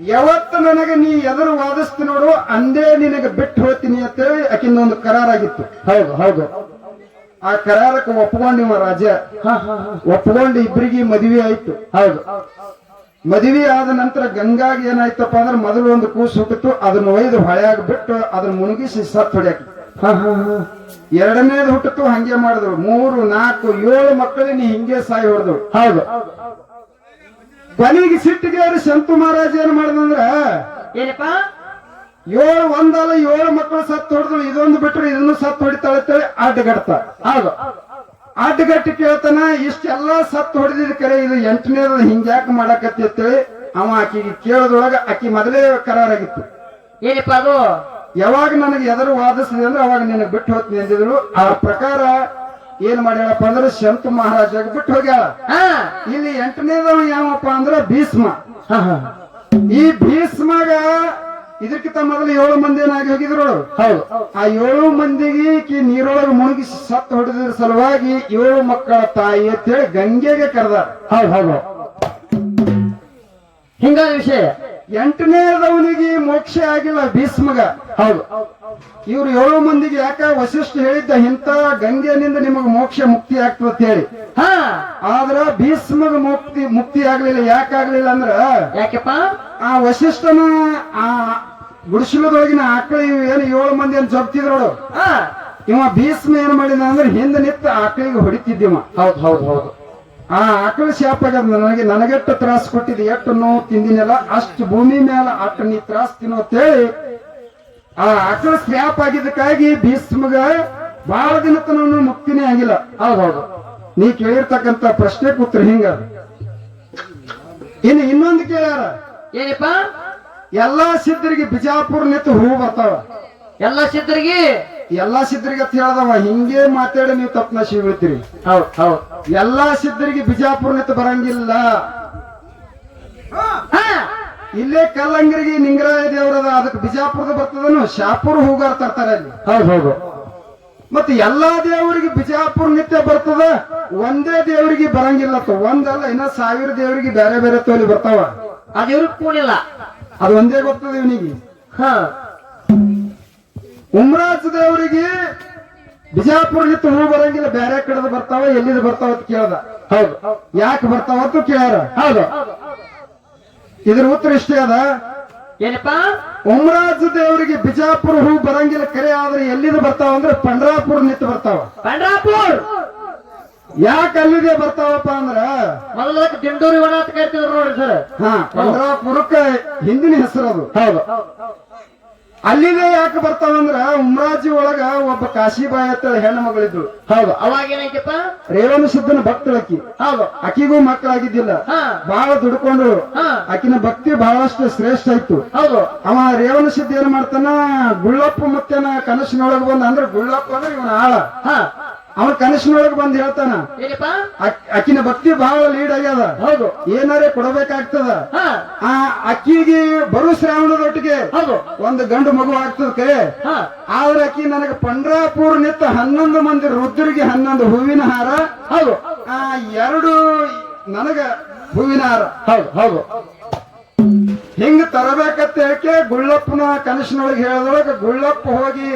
ಯಾವತ್ತು ನನಗೆ ನೀ ಎದುರು ವಾದಿಸ್ತಿ ನೋಡು ಅಂದೇ ನಿನಗೆ ಬಿಟ್ಟು ಹೋಗ್ತೀನಿ ಅಂತೇಳಿ ಆಕಿನ ಒಂದು ಕರಾರಾಗಿತ್ತು. ಹೌದು ಹೌದು. ಆ ಕರಾರಕ್ಕೆ ಒಪ್ಕೊಂಡಿವ ರಾಜ. ಒಪ್ಕೊಂಡು ಇಬ್ಬರಿಗೆ ಮದುವೆ ಆಯ್ತು. ಹೌದು. ಮದುವೆ ಆದ ನಂತರ ಗಂಗಾಗಿ ಏನಾಯ್ತಪ್ಪ ಅಂದ್ರೆ ಮೊದಲು ಒಂದು ಕೂಸು ಹುಟ್ಟಿತು ಅದನ್ನ ಒಯ್ದು ಹೊಳೆಯಾಗ ಬಿಟ್ಟು ಅದನ್ನ ಮುಣುಗಿಸಿ ಸತ್ ಹೊಡ್ಯಾಕ. ಎರಡನೇದು ಹುಟ್ಟಿತು ಹಂಗೆ ಮಾಡಿದ್ರು ಮೂರು ನಾಲ್ಕು ಏಳು ಮಕ್ಕಳಿಗೆ ನೀ ಹಿಂಗೆ ಸಾಯಿ ಹೊಡೆದ್ರು ಹೌದು. ಕೊನೆಗೆ ಸಿಟ್ಟಿಗೆ ಶಂತು ಮಹಾರಾಜ ಏನ್ ಮಾಡಿದಂದ್ರ ಏನಪ್ಪ? ಏಳು ಒಂದಲ್ಲ ಏಳು ಮಕ್ಕಳು ಸತ್ತು ಹೊಡೆದ್ರು ಇದೊಂದು ಬಿಟ್ರೆ ಇದನ್ನು ಸತ್ತು ಹೊಡಿತಾಳೆ ಅಂತೇಳಿ ಅಡ್ಡಗಡ್ತ ಹೌದು. ಅಡ್ಡಗಟ್ಟಿ ಕೇಳ್ತಾನ ಇಷ್ಟೆಲ್ಲಾ ಸತ್ತು ಹೊಡೆದಿದ್ ಕರೆ ಇದು ಎಂಟನೇದ ಹಿಂಗ್ಯಾಕೆ ಮಾಡಕತ್ತಿ ಅಂತೇಳಿ ಅವ ಆಕಿಗೆ ಕೇಳೋದ್ರೊಳಗ ಆಕಿ ಮೊದಲೇ ಕರಾರಾಗಿತ್ತು. ಏನಪ್ಪ ಅದು? ಯಾವಾಗ ನನಗೆ ಎದುರು ವಾದಿಸಿದೆ ಅಂದ್ರೆ ಅವಾಗ ನಿನಗೆ ಬಿಟ್ಟು ಹೋಗ್ತೀನಿ ಅಂದಿದ್ರು. ಆ ಪ್ರಕಾರ ಏನ್ ಮಾಡ್ಯಾಳಪ್ಪ ಅಂದ್ರೆ ಶಂತ ಮಹಾರಾಜಾಗ ಬಿಟ್ಟು ಹೋಗ್ಯಾಳ. ಹಾ. ಇಲ್ಲಿ ಎಂಟನೇದವ ಯಾವಪ್ಪ ಅಂದ್ರೆ ಭೀಷ್ಮ. ಹಾ ಹಾ. ಈ ಭೀಷ್ಮಗ ಇದಕ್ಕಿಂತ ಮೊದಲು ಏಳು ಮಂದಿ ಏನಾಗಿ ಹೋಗಿದ್ರು ಹೌದು. ಆ ಏಳು ಮಂದಿಗೆ ಈಕಿ ನೀರೊಳಗೆ ಮುಳುಗಿಸಿ ಸತ್ತು ಹೊಡೆದ್ರ ಸಲುವಾಗಿ ಏಳು ಮಕ್ಕಳ ತಾಯಿ ಅಂತೇಳಿ ಗಂಗೆಗೆ ಕರೆದಾರ. ಹೌದು ಹೌದು. ಹಿಂಗಾದ ವಿಷಯ. ಎಂಟನೇದವನಿಗೆ ಮೋಕ್ಷ ಆಗಿಲ್ಲ ಭೀಷ್ಮಗ. ಹೌದು. ಇವ್ರು ಏಳು ಮಂದಿಗೆ ಯಾಕ ವಶಿಷ್ಠ ಹೇಳಿದ್ದ ಇಂತ ಗಂಗೆನಿಂದ ನಿಮಗೆ ಮೋಕ್ಷ ಮುಕ್ತಿ ಆಗ್ತದ ಅಂತ ಹೇಳಿ. ಹಾ. ಆದ್ರ ಭೀಷ್ಮಗ ಮುಕ್ತಿ ಮುಕ್ತಿ ಆಗ್ಲಿಲ್ಲ ಯಾಕಾಗ್ಲಿಲ್ಲ ಅಂದ್ರ ಯಾಕಪ್ಪ? ಆ ವಶಿಷ್ಠನ ಆ ಗುಡಿಸಲದೊಳಗಿನ ಆಕಳ ಇವ್ ಏನು ಏಳು ಮಂದಿ ಅಂತ ಜಪ್ತಿದ್ರು ನೋಡು. ಹಾ. ಇವ ಭೀಷ್ಮ ಏನ್ ಮಾಡಿದ ಅಂದ್ರೆ ಹಿಂದೆ ನಿತ್ತ ಆಕಳಿಗೆ ಹೊಡಿತಿದ್ದಿವ ಹೌದು ಹೌದು ಹೌದು. ಆ ಆಕಳ ಶಾಪ ಆಗ್ಯದ ನನಗೆ ನನಗೆಟ್ಟು ತ್ರಾಸ ಕೊಟ್ಟಿದ್ದು ಎಷ್ಟು ನೋವು ತಿಂದಿನಲ್ಲ ಅಷ್ಟು ಭೂಮಿ ಮೇಲೆ ಆಟ ನೀ ತ್ರಾಸ ತಿನ್ನೋತೇಳಿ ಆ ಆಕಳ ಶಾಪ ಆಗಿದ್ದಕ್ಕಾಗಿ ಭೀಷ್ಮಗ ಬಹಳ ದಿನ ತನಕ ಮುಕ್ತಿನೇ ಆಗಿಲ್ಲ. ಹೌದೌದು. ಹೌದು ನೀ ಕೇಳಿರ್ತಕ್ಕಂತ ಪ್ರಶ್ನೆ ಕೂತ್ರಿ ಹಿಂಗ. ಇನ್ನು ಇನ್ನೊಂದು ಕೇಳ್ಯಾರ. ಏನಪ್ಪ? ಎಲ್ಲಾ ಸಿದ್ಧರಿಗೆ ಬಿಜಾಪುರ ನಿಂತು ಹೂ ಬರ್ತಾವ. ಎಲ್ಲಾ ಸಿದ್ಧರಿಗೆ? ಎಲ್ಲಾ ಸಿದ್ಧರಿಗೆ ಅಂತ ಹೇಳ್ದವ ಹಿಂಗೆ ಮಾತಾಡಿ ನೀವು ತಪ್ಪನ ಬೀಳ್ತೀರಿ. ಹೌದ್ ಹೌದು. ಎಲ್ಲಾ ಸಿದ್ಧರಿಗೆ ಬಿಜಾಪುರ ನಿಂತು ಬರಂಗಿಲ್ಲ. ಹಾ. ಇಲ್ಲೇ ಕಲ್ಲಂಗರಿಗೆ ನಿಂಗರಾಯ ದೇವರದ ಅದಕ್ಕೆ ಬಿಜಾಪುರದ ಬರ್ತದನು ಶಾಪುರ ಹೂಗಾರ ತರ್ತಾರೆ ಅಲ್ಲಿ. ಹೌದು ಹೌದು. ಮತ್ತೆ ಎಲ್ಲಾ ದೇವರಿಗೆ ಬಿಜಾಪುರ ನಿತ್ಯ ಬರ್ತದ ಒಂದೇ ದೇವರಿಗೆ ಬರಂಗಿಲ್ಲ. ಒಂದಲ್ಲ ಇನ್ನ ಸಾವಿರ ದೇವರಿಗೆ ಬೇರೆ ಬೇರೆ ತೋಲಿ ಬರ್ತಾವ. ಅದು ಇವ್ರಿಗೆ ಕೂಡಿಲ್ಲ. ಅದು ಒಂದೇ ಗೊತ್ತದ ಇವನಿಗೆ. ಹಾ. ಉಮ್ರಾಜ್ ದೇವರಿಗೆ ಬಿಜಾಪುರ ನಿತ್ತು ಹೂ ಬರಂಗಿಲ್ಲ ಬೇರೆ ಕಡೆದ ಬರ್ತಾವ ಎಲ್ಲಿದ ಬರ್ತಾವ ಅಂತ ಕೇಳ್ದ. ಹೌದು. ಯಾಕೆ ಬರ್ತಾವ ಅಂತ ಕೇಳ್ಯಾರ. ಹೌದು. ಇದ್ರ ಉತ್ತರ ಇಷ್ಟೇ ಅದ. ಏನಪ್ಪಾ? ಉಮ್ರಾಜ್ ದೇವರಿಗೆ ಬಿಜಾಪುರ ಹೂ ಬರಂಗಿಲ್ಲ ಕರೆ ಆದ್ರೆ ಎಲ್ಲಿದ ಬರ್ತಾವ ಅಂದ್ರೆ ಪಂಡ್ರಾಪುರ ನಿಂತು ಬರ್ತಾವ. ಪಂಡ್ರಾಪುರ್? ಯಾಕೆ ಅಲ್ಲಿದೆ ಬರ್ತಾವಪ್ಪ ಅಂದ್ರ? ಮೊದಲು ಅದಕ್ಕೆ ದಿಂಡೂರಿ ವನ ಅಂತ ಕರಿತಿದ್ರು ನೋಡ್ರಿ ಸರ್. ಹಾ ಪಂಡ್ರಾಪುರಕ್ಕ ಹಿಂದಿನ ಹೆಸರು ಅದು. ಹೌದು. ಅಲ್ಲಿದೆ ಯಾಕೆ ಬರ್ತಾವಂದ್ರ ಉಮ್ರಾಜಿ ಒಳಗ ಒಬ್ಬ ಕಾಶಿಬಾಯಿ ಅಂತ ಹೆಣ್ಣು ಮಗಳಿದ್ರು ಹೌದು. ಅವಾಗ ಏನೈತಪ್ಪ ರೇವಣ ಸಿದ್ದನ ಭಕ್ತಳಕ್ಕಿ ಹೌದು. ಅಕಿಗೂ ಮಕ್ಕಳಾಗಿದ್ದಿಲ್ಲ. ಬಹಳ ದುಡ್ಕೊಂಡು ಹಾ. ಆಕಿನ ಭಕ್ತಿ ಬಹಳಷ್ಟು ಶ್ರೇಷ್ಠ ಇತ್ತು. ಹೌದು. ಅವ ರೇವಣ ಸಿದ್ಧ ಏನ್ ಮಾಡ್ತಾನ? ಗುಳ್ಳಪ್ಪ ಮತ್ತೇನ ಕನಸಿನೊಳಗ ಬಂದ ಅಂದ್ರೆ ಗುಳ್ಳಪ್ಪ ಅಂದ್ರೆ ಇವನ ಆಳ. ಹಾ ಅವನ ಬಂದು ಬಂದ್ ಹೇಳ್ತಾನ. ಅಕ್ಕಿನ ಭಕ್ತಿ ಬಹಳ ಲೀಡ್ ಆಗ್ಯದ. ಹೌದು. ಏನಾರೆ ಕೊಡಬೇಕಾಗ್ತದ. ಆ ಅಕ್ಕಿಗೆ ಬರು ಶ್ರಾವಣದೊಟ್ಟಿಗೆ ಒಂದು ಗಂಡು ಮಗು ಆಗ್ತದ ಕರೆ ಹಾ. ಆದ್ರೆ ಅಕ್ಕಿ ನನಗೆ ಪಂಡ್ರಾಪುರ ನಿತ್ತ ಹನ್ನೊಂದು ಮಂದಿ ರುದ್ರಿಗೆ ಹನ್ನೊಂದು ಹೂವಿನ ಹಾರ. ಹೌದು. ಆ ಎರಡು ನನಗ ಹೂವಿನ ಹಾರ. ಹೌದು ಹೌದು. ಹಿಂಗ್ ತರಬೇಕಂತ ಹೇಳಕ್ಕೆ ಗುಳ್ಳಪ್ಪನ ಕನಸಿನೊಳಗೆ ಹೇಳದೊಳಗ ಗುಳ್ಳಪ್ಪ ಹೋಗಿ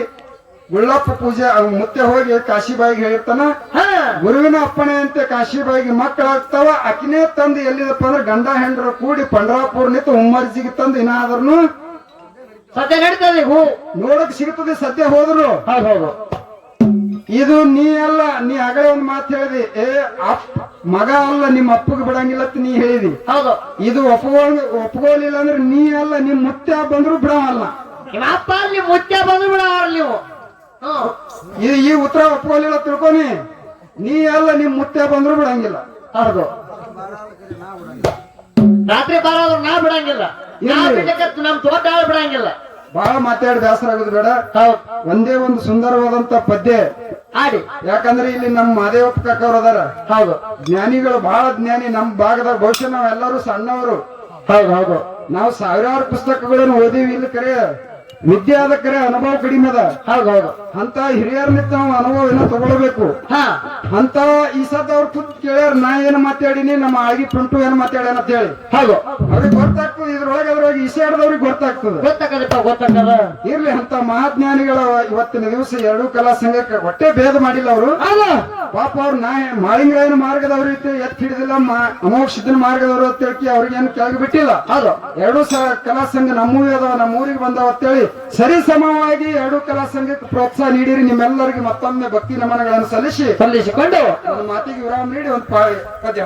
ಗುಳ್ಳಪ್ಪ ಪೂಜೆ ಅವ್ ಮುತ್ತೆ ಹೋಗಿ ಕಾಶಿಬಾಯಿಗೆ ಹೇಳಿರ್ತಾನ ಹಾ. ಗುರುವಿನ ಅಪ್ಪಣೆ ಅಂತ ಕಾಶಿಬಾಯಿಗೆ ಮಕ್ಕಳಾಗ್ತಾವ ಅಕಿನೇ ತಂದು ಎಲ್ಲಿದಪ್ಪ ಅಂದ್ರೆ ಗಂಡ ಹೆಂಡ್ರ ಕೂಡಿ ಪಂಡ್ರಾಪುರ್ ನಿಂತು ಉಮ್ಮರ್ಜಿಗೆ ತಂದು ಇನ್ನಾದ್ರೂ ಸದ್ಯ ನಡೀತದೆ ಹೂ. ನೋಡಕ್ ಸಿಗ್ತದೆ ಸದ್ಯ ಹೋದ್ರು. ಹೌದು ಇದು ನೀ ಅಲ್ಲ ನೀ ಆಗಲೇ ಒಂದ್ ಮಾತು ಹೇಳಿದಿ ಏ ಅಪ್ಪ ಮಗ ಅಲ್ಲ ನಿಮ್ಮ ಅಪ್ಪಗೆ ಬಿಡಂಗಿಲ್ಲ ಅಂತ ನೀ ಹೇಳಿದಿ. ಹೌದು. ಇದು ಒಪ್ಕೋಲ್ ಒಪ್ಕೊಳ್ಳಿಲ್ಲ ಅಂದ್ರೆ ನೀ ಅಲ್ಲ ನಿಮ್ ಮುತ್ಯ ಬಂದ್ರು ಬಿಡವಲ್ಲ ಅಪ್ಪ ಅಲ್ಲಿ ಮುತ್ತ ಬಂದ್ರು ಬಿಡವ್ರ ನೀವು. ಇದು ಈ ಉತ್ತರ ಒಪ್ಕೊಳ್ಳಿಲ್ಲ ತಿಳ್ಕೊನಿ. ನೀ ಎಲ್ಲ ನಿಮ್ ಮುತ್ತೆ ಬಂದ್ರು ಬಿಡಂಗಿಲ್ಲ. ಹೌದು ರಾತ್ರಿ ಬಾರಾದ್ರು ನಾ ಬಿಡಂಗಿಲ್ಲ. ನಮ್ ತೋಟ ಬಿಡಂಗಿಲ್ಲ. ಬಹಳ ಮಾತಾಡಿ ದಾಸರ ಆಗುದು ಬೇಡ ಒಂದೇ ಒಂದು ಸುಂದರವಾದಂತ ಪದ್ಯ. ಆಡಿ ಯಾಕಂದ್ರೆ ಇಲ್ಲಿ ನಮ್ಮ ಮಾದೇವಪ್ಪ ಕಕ್ಕವ್ರ ಅದಾರ. ಹೌದು. ಜ್ಞಾನಿಗಳು ಬಹಳ ಜ್ಞಾನಿ. ನಮ್ ಭಾಗದಾಗ ಬಹುಶಃ ನಾವೆಲ್ಲರೂ ಸಣ್ಣವರು. ಹೌದು ಹೌದು. ನಾವು ಸಾವಿರಾರು ಪುಸ್ತಕಗಳನ್ನು ಓದಿವಿ ಇಲ್ಲಿ ಕರೆ. ಕರೆ ಅನುಭವ ಕಡಿಮೆ ಅದ. ಹೌದೌದು. ಹೌದು ಅಂತ ಹಿರಿಯರ ನಿಂತ ನಾವು ಅನುಭವ ಏನೋ ತಗೊಳ್ಬೇಕು. ಹಾ. ಅಂತ ಈ ಸತ್ ಅವ್ರ ಕುತ್ ಕೇಳ್ಯಾರ ನಾ ಏನ್ ಮಾತಾಡಿನಿ ನಮ್ಮ ಆಗಿ ಪಿಂಟು ಏನ್ ಮಾತಾಡ್ಯಾನ ಅಂತ ಹೇಳಿ ಹೌದು. ಅವ್ರಿಗೆ ಗೊತ್ತಾಗ್ತದೆ ಇದ್ರೊಳಗೆ ಅದ್ರೊಳಗೆ ಈಸಾಡದವ್ರಿಗೆ ಗೊತ್ತಾಗ್ತದೆ. ಗೊತ್ತಾಗ್ತದ ಇರ್ಲಿ ಅಂತ ಮಹಾಜ್ಞಾನಿಗಳ ಇವತ್ತಿನ ದಿವಸ ಎರಡೂ ಕಲಾ ಸಂಘಕ್ಕೆ ಹೊಟ್ಟೆ ಭೇದ ಮಾಡಿಲ್ಲ ಅವರು. ಪಾಪ ಅವ್ರು ನಾ ಮಾಳಿಂಗರಾಯನ ಮಾರ್ಗದವ್ರು ಇತ್ತು ಎತ್ ಹಿಡಿದಿಲ್ಲ ಅಮೋಘ ಸಿದ್ಧನ ಮಾರ್ಗದವರು ಅಂತ ಹೇಳಿ ಅವ್ರಿಗೇನು ಕೆಳಗೆ ಬಿಟ್ಟಿಲ್ಲ. ಹೌದು. ಎರಡೂ ಕಲಾ ಸಂಘ ನಮ್ಮೂವಿ ಅದಾವ ನಮ್ಮ ಊರಿಗೆ ಬಂದಾವ ಅಂತೇಳಿ ಸರಿ ಸಮವಾಗಿ ಎರಡು ಕಲಾ ಸಂಘಕ್ಕೆ ಪ್ರೋತ್ಸಾಹ ನೀಡಿರಿ. ನಿಮ್ಮೆಲ್ಲರಿಗೆ ಮತ್ತೊಮ್ಮೆ ಭಕ್ತಿ ನಮನಗಳನ್ನು ಸಲ್ಲಿಸಿ ಸಲ್ಲಿಸಿಕೊಂಡು ಮಾತಿಗೆ ವಿರಾಮ ನೀಡಿ ಒಂದು ಪದ್ಯ.